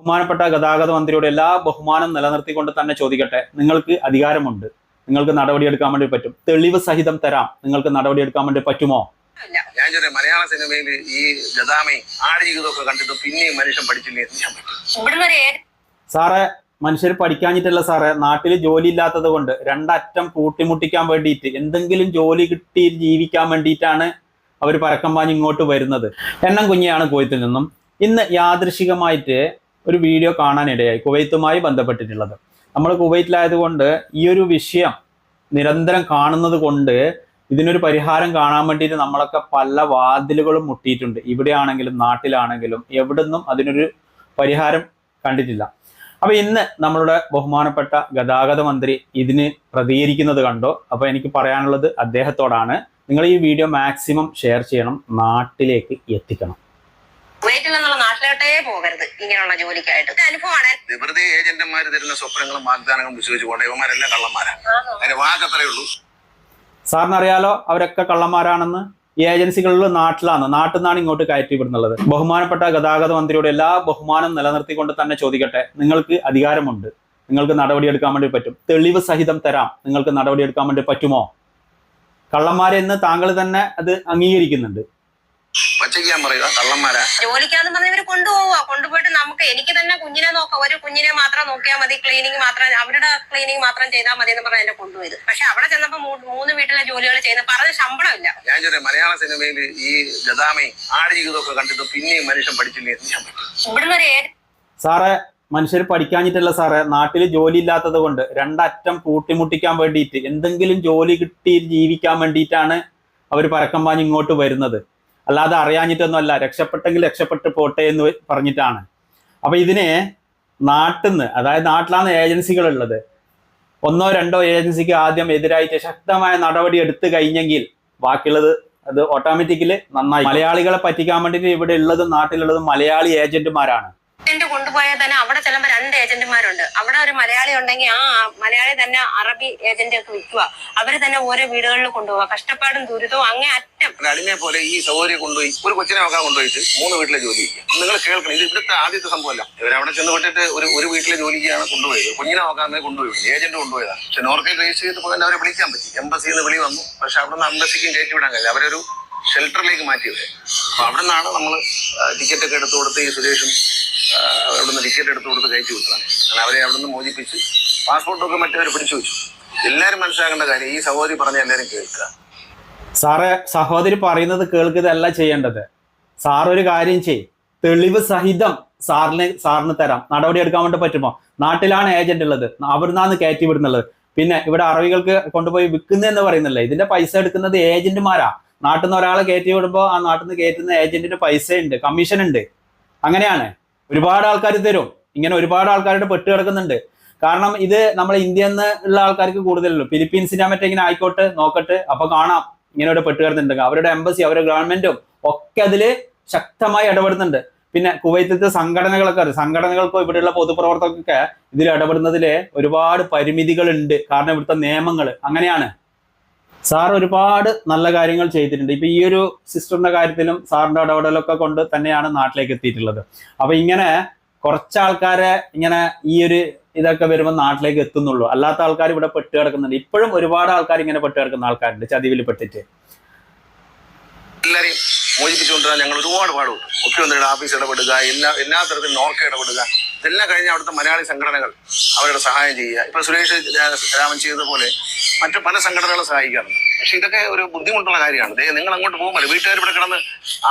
ബഹുമാനപ്പെട്ട ഗതാഗത മന്ത്രിയുടെ എല്ലാ ബഹുമാനം നിലനിർത്തിക്കൊണ്ട് തന്നെ ചോദിക്കട്ടെ നിങ്ങൾക്ക് അധികാരമുണ്ട്. നിങ്ങൾക്ക് നടപടിയെടുക്കാൻ വേണ്ടി പറ്റും. തെളിവ് സഹിതം തരാം. നിങ്ങൾക്ക് നടപടിയെടുക്കാൻ വേണ്ടി പറ്റുമോ? ഞാൻ ചോദിച്ചത് മലയാള സിനിമയിൽ ഈ ഗതാമി ആടുജീവിതമൊക്കെ കണ്ടിട്ട് പിന്നെയും മനുഷ്യൻ പഠിച്ചില്ലേ സാറേ മനുഷ്യർ പഠിക്കാഞ്ഞിട്ടല്ല സാറേ. നാട്ടിൽ ജോലി ഇല്ലാത്തത് കൊണ്ട് രണ്ടറ്റം കൂട്ടിമുട്ടിക്കാൻ വേണ്ടിയിട്ട് എന്തെങ്കിലും ജോലി കിട്ടി ജീവിക്കാൻ വേണ്ടിയിട്ടാണ് അവർ പരക്കം പാഞ്ഞ് ഇങ്ങോട്ട് വരുന്നത്. എണ്ണം കുഞ്ഞിയാണ് കോയത്തിൽ നിന്നും. ഇന്ന് യാദൃശികമായിട്ട് ഒരു വീഡിയോ കാണാനിടയായി കുവൈത്തുമായി ബന്ധപ്പെട്ടിട്ടുള്ളത്. നമ്മൾ കുവൈറ്റിലായതുകൊണ്ട് ഈ ഒരു വിഷയം നിരന്തരം കാണുന്നത് കൊണ്ട് ഇതിനൊരു പരിഹാരം കാണാൻ വേണ്ടിയിട്ട് നമ്മളൊക്കെ പല വാതിലുകളും മുട്ടിയിട്ടുണ്ട്. ഇവിടെയാണെങ്കിലും നാട്ടിലാണെങ്കിലും എവിടുന്നും അതിനൊരു പരിഹാരം കണ്ടിട്ടില്ല. അപ്പൊ ഇന്ന് നമ്മളുടെ ബഹുമാനപ്പെട്ട ഗതാഗത മന്ത്രി ഇതിന് പ്രതികരിക്കുന്നത് കണ്ടോ. അപ്പൊ എനിക്ക് പറയാനുള്ളത് അദ്ദേഹത്തോടാണ്. നിങ്ങൾ ഈ വീഡിയോ മാക്സിമം ഷെയർ ചെയ്യണം. നാട്ടിലേക്ക് എത്തിക്കണം. പോകരുത് ഇങ്ങനെയുള്ള ജോലിക്കായിട്ട്. അനുഭവമാണ്. വെറുതെ ഏജന്റുമാർ തരുന്ന സ്വപ്നങ്ങളും വാഗ്ദാനങ്ങളും വിശ്വസിച്ച് പോകേണ്ട. ഇവന്മാരെല്ലാം കള്ളന്മാരാണ് അതിന്റെ വാക്കത്രേ ഉള്ളൂ. സാറിന് അറിയാലോ അവരൊക്കെ കള്ളന്മാരാണെന്ന്? ഈ ഏജൻസികളിൽ നാട്ടിലാണ്. നാട്ടിൽ നിന്നാണ് ഇങ്ങോട്ട് കയറ്റി വിടുന്നുള്ളത് ബഹുമാനപ്പെട്ട ഗതാഗത മന്ത്രിയുടെ എല്ലാ ബഹുമാനം നിലനിർത്തിക്കൊണ്ട് തന്നെ ചോദിക്കട്ടെ നിങ്ങൾക്ക് അധികാരമുണ്ട്. നിങ്ങൾക്ക് നടപടിയെടുക്കാൻ വേണ്ടി പറ്റും. തെളിവ് സഹിതം തരാം. നിങ്ങൾക്ക് നടപടിയെടുക്കാൻ വേണ്ടി പറ്റുമോ? കള്ളന്മാരെന്ന് താങ്കൾ തന്നെ അത് അംഗീകരിക്കുന്നുണ്ട്. പച്ചയ്ക്ക് ഞാൻ പറയുക കള്ളന്മാരാ. ജോലിക്കാന്ന് പറഞ്ഞ ഇവർ കൊണ്ടുപോവുക. കൊണ്ടുപോയിട്ട് നമുക്ക് എനിക്ക് തന്നെ കുഞ്ഞിനെ നോക്കാം. ഒരു കുഞ്ഞിനെ മാത്രം നോക്കിയാൽ മതി ക്ലീനിങ് മാത്രം അവരുടെ ക്ലീനിങ് മാത്രം ചെയ്താൽ മതി എന്ന് പറഞ്ഞ എന്നെ കൊണ്ടുപോയത്. പക്ഷെ അവിടെ ചെന്നപ്പോ മൂന്ന് വീട്ടിലെ ജോലികൾ ചെയ്യുന്ന പറഞ്ഞ ശമ്പളമില്ല ഞാൻ ചെറിയ മലയാള സിനിമയിൽ ഈ ഗതാമി ആടുജീവിതമൊക്കെ കണ്ടിട്ട് പിന്നെയും മനുഷ്യൻ പഠിച്ചില്ലേ ഇവിടുന്ന് ഒരു സാറേ മനുഷ്യർ പഠിക്കാഞ്ഞിട്ടല്ല സാറേ. നാട്ടിൽ ജോലി ഇല്ലാത്തത് കൊണ്ട് രണ്ടറ്റം കൂട്ടിമുട്ടിക്കാൻ വേണ്ടിയിട്ട് എന്തെങ്കിലും ജോലി കിട്ടി ജീവിക്കാൻ വേണ്ടിയിട്ടാണ് അവർ പരക്കം പാഞ്ഞ് ഇങ്ങോട്ട് വരുന്നത്. അല്ലാതെ അറിയാഞ്ഞിട്ടൊന്നുമല്ല. രക്ഷപ്പെട്ടെങ്കിൽ രക്ഷപ്പെട്ട് പോട്ടെ എന്ന് പറഞ്ഞിട്ടാണ്. അപ്പൊ ഇതിനെ നാട്ടിൽ നിന്ന് അതായത് നാട്ടിലാണ് ഏജൻസികളുള്ളത്. ഒന്നോ രണ്ടോ ഏജൻസിക്ക് ആദ്യം എതിരായിട്ട് ശക്തമായ നടപടി എടുത്തു കഴിഞ്ഞെങ്കിൽ ബാക്കിയുള്ളത് അത് ഓട്ടോമാറ്റിക്കലി നന്നായി. മലയാളികളെ പറ്റിക്കാൻ വേണ്ടിയിട്ട് ഇവിടെ ഉള്ളതും നാട്ടിലുള്ളതും മലയാളി ഏജന്റുമാരാണ് ഏജന്റ് കൊണ്ടുപോയാൽ തന്നെ അവിടെ ചെല്ലുമ്പോ രണ്ട് ഏജന്റുമാരുണ്ട് അവിടെ ഒരു മലയാളി ഉണ്ടെങ്കിൽ ആ മലയാളി തന്നെ അറബി ഏജന്റ് ഒക്കെ വിൽക്കുക അവർ തന്നെ ഓരോ വീടുകളിൽ കൊണ്ടുപോവുക കഷ്ടപ്പാടും ദുരിതവും അങ്ങേ അറ്റം. അതിനെ പോലെ ഈ സൗകര്യം കൊണ്ടുപോയി ഒരു കൊച്ചിനെ നോക്കാൻ കൊണ്ടുപോയിട്ട് മൂന്ന് വീട്ടിലെ ജോലി നിങ്ങൾ കേൾക്കണം. ഇത് ഇവിടുത്തെ ആദ്യത്തെ സംഭവമല്ല. ഇവരവിടെ ചെന്ന് വിട്ടിട്ട് ഒരു ഒരു വീട്ടിലെ ജോലിക്കാണ് കൊണ്ടുപോയത്. കുഞ്ഞിനെ നോക്കാൻ കൊണ്ടുപോയി ഏജന്റ് കൊണ്ടുപോയതാണ് പക്ഷെ നോർക്കയിൽ രജിസ്റ്റർ ചെയ്തപ്പോൾ തന്നെ അവരെ വിളിക്കാൻ പറ്റി. എംബസിയിൽ നിന്ന് വിളി വന്നു. പക്ഷെ അവിടെ നിന്ന് എംബസിക്കും കയറ്റി വിടാൻ കഴിയില്ല. അവരൊരു ഷെൽട്ടറിലേക്ക് മാറ്റിയത് അപ്പൊ അവിടെ നിന്നാണ് നമ്മൾ ടിക്കറ്റ് ഒക്കെ എടുത്തു കൊടുത്ത് ഈ സുരേഷും അവിടെ നിന്ന് ടിക്കറ്റ് എടുത്ത് കൊടുത്ത് കയറ്റി വിട്ടതാണ്. അങ്ങനെ അവരെ അവിടെ നിന്ന് മോചിപ്പിച്ച് പാസ്പോർട്ടൊക്കെ മറ്റവർ പിടിച്ചു വെച്ചു. എല്ലാവരും മനസ്സിലാക്കേണ്ട കാര്യം ഈ സഹോദരി പറഞ്ഞ എല്ലാവരും കേൾക്കുക. സാറ് സഹോദരി പറയുന്നത് കേൾക്കുന്നതല്ല ചെയ്യേണ്ടത്. സാർ ഒരു കാര്യം ചെയ് തെളിവ് സഹിതം സാറിന് സാറിന് തരാം. നടപടി എടുക്കാൻ വേണ്ടി പറ്റുമോ? നാട്ടിലാണ് ഏജന്റ് ഉള്ളത്. അവിടുന്നാണ് കയറ്റി വിടുന്നുള്ളത്. പിന്നെ ഇവിടെ അറബികൾക്ക് കൊണ്ടുപോയി വിൽക്കുന്നതെന്ന് പറയുന്നില്ലേ? ഇതിന്റെ പൈസ എടുക്കുന്നത് ഏജന്റുമാരാ നാട്ടിൽ നിന്ന് ഒരാളെ കയറ്റി വിടുമ്പോൾ ആ നാട്ടിൽ നിന്ന് കയറ്റുന്ന ഏജന്റിന് പൈസ ഉണ്ട് കമ്മീഷൻ ഉണ്ട്. അങ്ങനെയാണ്. ഒരുപാട് ആൾക്കാർ തരും. ഇങ്ങനെ ഒരുപാട് ആൾക്കാരുടെ പെട്ട് കിടക്കുന്നുണ്ട്. കാരണം ഇത് നമ്മളെ ഇന്ത്യയിൽ ഉള്ള ആൾക്കാർക്ക് കൂടുതലല്ലോ. ഫിലിപ്പീൻസിന്റെ മറ്റേ ഇങ്ങനെ ആയിക്കോട്ടെ നോക്കട്ടെ അപ്പൊ കാണാം. ഇങ്ങനെ ഇവിടെ പെട്ട് കിടക്കുന്നുണ്ട്. അവരുടെ എംബസി അവരുടെ ഗവൺമെന്റും ഒക്കെ അതിൽ ശക്തമായി ഇടപെടുന്നുണ്ട്. പിന്നെ കുവൈത്തിലത്തെ സംഘടനകളൊക്കെ സംഘടനകൾക്കോ ഇവിടെയുള്ള പൊതുപ്രവർത്തകർക്കൊക്കെ ഇതിൽ ഇടപെടുന്നതിൽ ഒരുപാട് പരിമിതികളുണ്ട്. കാരണം ഇവിടുത്തെ നിയമങ്ങൾ അങ്ങനെയാണ്. സാർ ഒരുപാട് നല്ല കാര്യങ്ങൾ ചെയ്തിട്ടുണ്ട്. ഇപ്പൊ ഈ ഒരു സിസ്റ്ററിന്റെ കാര്യത്തിലും സാറിന്റെ ഇടപെടലൊക്കെ കൊണ്ട് തന്നെയാണ് നാട്ടിലേക്ക് എത്തിയിട്ടുള്ളത്. അപ്പൊ ഇങ്ങനെ കുറച്ച് ആൾക്കാരെ ഇങ്ങനെ ഈ ഒരു ഇതൊക്കെ വരുമ്പോൾ നാട്ടിലേക്ക് എത്തുന്നുള്ളൂ. അല്ലാത്ത ആൾക്കാർ ഇവിടെ പെട്ട് കിടക്കുന്നുണ്ട്. ഇപ്പോഴും ഒരുപാട് ആൾക്കാർ ഇങ്ങനെ പെട്ട് കിടക്കുന്ന ആൾക്കാരുണ്ട് ചതിവിൽ പെട്ടിട്ട്. മോചിപ്പിച്ചുകൊണ്ടുവരാൻ ഞങ്ങൾ ഒരുപാട് പാടും. മുഖ്യമന്ത്രിയുടെ ഓഫീസ് ഇടപെടുക എല്ലാ എല്ലാ തരത്തിലും നോർക്ക ഇടപെടുക. ഇതെല്ലാം കഴിഞ്ഞ അവിടുത്തെ മലയാളി സംഘടനകൾ അവരുടെ സഹായം ചെയ്യുക. ഇപ്പൊ സുരേഷ് രാമൻ ചെയ്തതുപോലെ മറ്റു പല സംഘടനകളും സഹായിക്കാറുണ്ട്. പക്ഷെ ഇതൊക്കെ ഒരു ബുദ്ധിമുട്ടുള്ള കാര്യമാണ്. ദേ നിങ്ങൾ അങ്ങോട്ട് പോകുമ്പോൾ വീട്ടുകാർ ഇവിടെ കിടന്ന്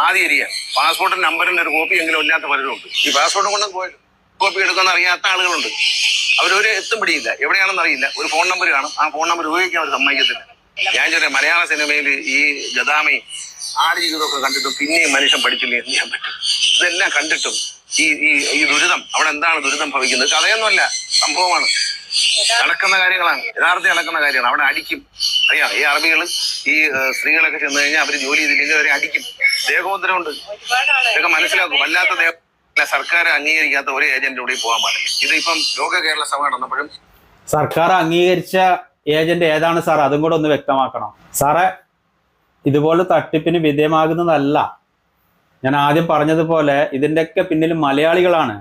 ആദ്യം ഇരിക്കുക പാസ്പോർട്ടിന്റെ നമ്പറിന്റെ ഒരു കോപ്പി എങ്കിലും ഇല്ലാത്ത പലരും ഉണ്ട് ഈ പാസ്പോർട്ട് കൊണ്ട് പോയി കോപ്പി എടുക്കുന്ന അറിയാത്ത ആളുകളുണ്ട്. അവരൊരു എത്തും പിടിയില്ല. എവിടെയാണെന്ന് അറിയില്ല. ഒരു ഫോൺ നമ്പർ കാണും. ആ ഫോൺ നമ്പർ ഉപയോഗിക്കാൻ അവർ സമ്മതിക്കത്തില്ല. ഞാൻ ചെറിയ മലയാള സിനിമയിൽ ഈ ഗതാമി ആടുജീവിതമൊക്കെ കണ്ടിട്ടും പിന്നെയും മനുഷ്യൻ പഠിച്ചില്ല എന്ന് ചെയ്യാൻ പറ്റും. ഇതെല്ലാം കണ്ടിട്ടും ഈ ഈ ഈ ദുരിതം. അവിടെ എന്താണ് ദുരിതം ഭവിക്കുന്നത്? കഥയൊന്നുമല്ല. സംഭവമാണ്. നടക്കുന്ന കാര്യങ്ങളാണ്. യഥാർത്ഥത്തിൽ നടക്കുന്ന കാര്യമാണ്. അവിടെ അടിക്കും. അറിയാം. ഈ അറബികൾ ഈ സ്ത്രീകളൊക്കെ ചെന്ന് കഴിഞ്ഞാൽ അവർ ജോലി ചെയ്തില്ലെങ്കിൽ അവരെ അടിക്കും. ദേഹോത്തരമുണ്ട് ഇതൊക്കെ മനസ്സിലാക്കും. വല്ലാത്ത ദേഹം സർക്കാർ അംഗീകരിക്കാത്ത ഒരു ഏജന്റിലൂടെ പോകാൻ പാടില്ല. ഇത് ഇപ്പം ലോക കേരള സഭ നടന്നപ്പോഴും സർക്കാർ അംഗീകരിച്ച ഏജന്റ് ഏതാണ് സാർ അതും കൂടെ ഒന്ന് വ്യക്തമാക്കണം. സാറേ ഇതുപോലെ തട്ടിപ്പിന് വിധേയമാകുന്നതല്ല. ഞാൻ ആദ്യം പറഞ്ഞതുപോലെ ഇതിന്റെയൊക്കെ പിന്നിൽ മലയാളികളാണ്.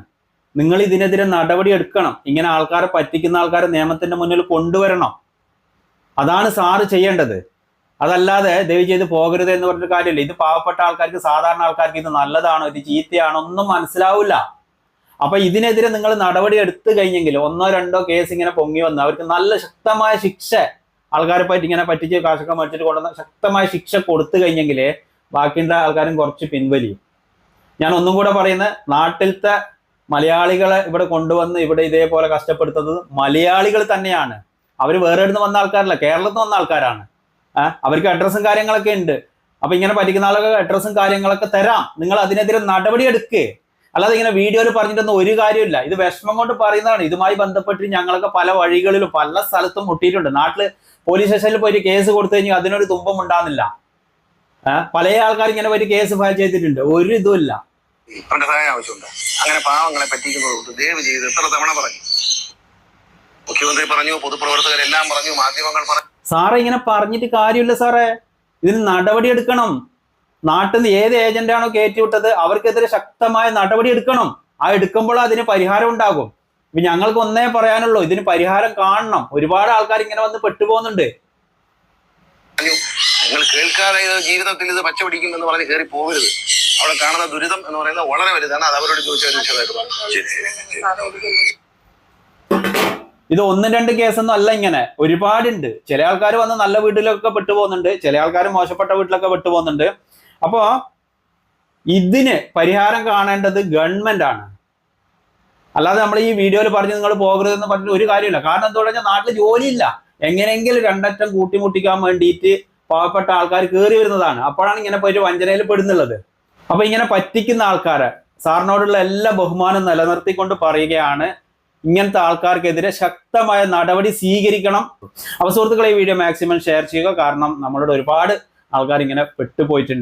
നിങ്ങൾ ഇതിനെതിരെ നടപടി എടുക്കണം. ഇങ്ങനെ ആൾക്കാരെ പറ്റിക്കുന്ന ആൾക്കാരെ നിയമത്തിന്റെ മുന്നിൽ കൊണ്ടുവരണം. അതാണ് സാറ് ചെയ്യേണ്ടത്. അതല്ലാതെ ദയവ് ചെയ്ത് പോകരുത് എന്ന് പറഞ്ഞൊരു കാര്യമില്ല. ഇത് പാവപ്പെട്ട ആൾക്കാർക്ക് സാധാരണ ആൾക്കാർക്ക് ഇത് നല്ലതാണോ ഇത് ചീത്തയാണോ ഒന്നും മനസ്സിലാവില്ല. അപ്പൊ ഇതിനെതിരെ നിങ്ങൾ നടപടി എടുത്തു കഴിഞ്ഞെങ്കിൽ ഒന്നോ രണ്ടോ കേസ് ഇങ്ങനെ പൊങ്ങി വന്ന് അവർക്ക് നല്ല ശക്തമായ ശിക്ഷ ആൾക്കാരെ പറ്റി ഇങ്ങനെ പറ്റിച്ച് കാശൊക്കെ മേടിച്ചിട്ട് കൊണ്ടുവന്ന ശക്തമായ ശിക്ഷ കൊടുത്തു കഴിഞ്ഞെങ്കിൽ ബാക്കിയുള്ള ആൾക്കാരും കുറച്ച് പിൻവലിയും. ഞാൻ ഒന്നും കൂടെ പറയുന്നത് നാട്ടിലത്തെ മലയാളികളെ ഇവിടെ കൊണ്ടുവന്ന് ഇവിടെ ഇതേപോലെ കഷ്ടപ്പെടുത്തുന്നത് മലയാളികൾ തന്നെയാണ്. അവർ വേറെ ഇടുന്ന് വന്ന ആൾക്കാരല്ല കേരളത്തിൽ നിന്ന് വന്ന ആൾക്കാരാണ്. അവർക്ക് അഡ്രസ്സും കാര്യങ്ങളൊക്കെ ഉണ്ട്. അപ്പൊ ഇങ്ങനെ പറ്റിക്കുന്ന ആളൊക്കെ അഡ്രസ്സും കാര്യങ്ങളൊക്കെ തരാം. നിങ്ങൾ അതിനെതിരെ നടപടി എടുക്കുക അല്ലാതെ ഇങ്ങനെ വീഡിയോയിൽ പറഞ്ഞിട്ടൊന്നും ഒരു കാര്യമില്ല ഇത് വിഷമം കൊണ്ട് പറയുന്നതാണ്. ഇതുമായി ബന്ധപ്പെട്ട് ഞങ്ങളൊക്കെ പല വഴികളിലും പല സ്ഥലത്തും മുട്ടിയിട്ടുണ്ട്. നാട്ടിൽ പോലീസ് സ്റ്റേഷനിൽ പോയിട്ട് കേസ് കൊടുത്തു കഴിഞ്ഞാൽ അതിനൊരു തുമ്പം ഉണ്ടാകുന്നില്ല. പല ആൾക്കാർ ഇങ്ങനെ പോയിട്ട് കേസ് ഫയൽ ചെയ്തിട്ടുണ്ട്. ഒരു ഇതുമില്ല അവന്റെ സഹായം ആവശ്യമുണ്ട്. അങ്ങനെ പാവങ്ങളെ ദയവ് ചെയ്ത് എത്ര തവണ പറഞ്ഞു. മുഖ്യമന്ത്രി പറഞ്ഞു പൊതുപ്രവർത്തകരെല്ലാം പറഞ്ഞു മാധ്യമങ്ങൾ പറഞ്ഞു സാറേ ഇങ്ങനെ പറഞ്ഞിട്ട് കാര്യമില്ല സാറേ. ഇതിന് നടപടി എടുക്കണം. നാട്ടിൽ നിന്ന് ഏത് ഏജന്റാണോ കയറ്റിവിട്ടത് അവർക്കെതിരെ ശക്തമായ നടപടി എടുക്കണം. ആ എടുക്കുമ്പോൾ അതിന് പരിഹാരം ഉണ്ടാകും. ഇപ്പൊ ഞങ്ങൾക്ക് ഒന്നേ പറയാനുള്ളൂ ഇതിന് പരിഹാരം കാണണം. ഒരുപാട് ആൾക്കാർ ഇങ്ങനെ വന്ന് പെട്ടുപോകുന്നുണ്ട്. നിങ്ങൾ കേൾക്കാതെ ജീവിതത്തിൽ ഇത് പച്ച പിടിക്കും എന്ന് പറഞ്ഞ് കയറി പോകരുത്. അവിടെ കാണുന്ന ദുരിതം എന്ന് പറയുന്നത് വളരെ വലുതാണ്. അത് അവരോട് ഇത് ഒന്നും രണ്ട് കേസൊന്നും അല്ല ഇങ്ങനെ. ഒരുപാടുണ്ട്. ചില ആൾക്കാർ വന്ന് നല്ല വീട്ടിലൊക്കെ പെട്ടുപോകുന്നുണ്ട്. ചില ആൾക്കാർ മോശപ്പെട്ട വീട്ടിലൊക്കെ പെട്ടുപോകുന്നുണ്ട്. അപ്പോ ഇതിന് പരിഹാരം കാണേണ്ടത് ഗവൺമെന്റ് ആണ് അല്ലാതെ നമ്മൾ ഈ വീഡിയോയിൽ പറഞ്ഞ് നിങ്ങൾ പോകരുതെന്ന് പറഞ്ഞിട്ട് ഒരു കാര്യമില്ല കാരണം എന്താ പറഞ്ഞാൽ നാട്ടിൽ ജോലിയില്ല. എങ്ങനെയെങ്കിലും രണ്ടറ്റം കൂട്ടിമുട്ടിക്കാൻ വേണ്ടിയിട്ട് പാവപ്പെട്ട ആൾക്കാർ കയറി വരുന്നതാണ്. അപ്പോഴാണ് ഇങ്ങനെ പോയിട്ട് വഞ്ചനയിൽ പെടുന്നുള്ളത്. അപ്പൊ ഇങ്ങനെ പറ്റിക്കുന്ന ആൾക്കാരെ സാറിനോടുള്ള എല്ലാ ബഹുമാനം നിലനിർത്തിക്കൊണ്ട് പറയുകയാണ് ഇങ്ങനത്തെ ആൾക്കാർക്കെതിരെ ശക്തമായ നടപടി സ്വീകരിക്കണം. അപ്പൊ സുഹൃത്തുക്കളെ ഈ വീഡിയോ മാക്സിമം ഷെയർ ചെയ്യുക. കാരണം നമ്മളോട് ഒരുപാട് ആൾക്കാർ ഇങ്ങനെ പെട്ടുപോയിട്ടുണ്ട്.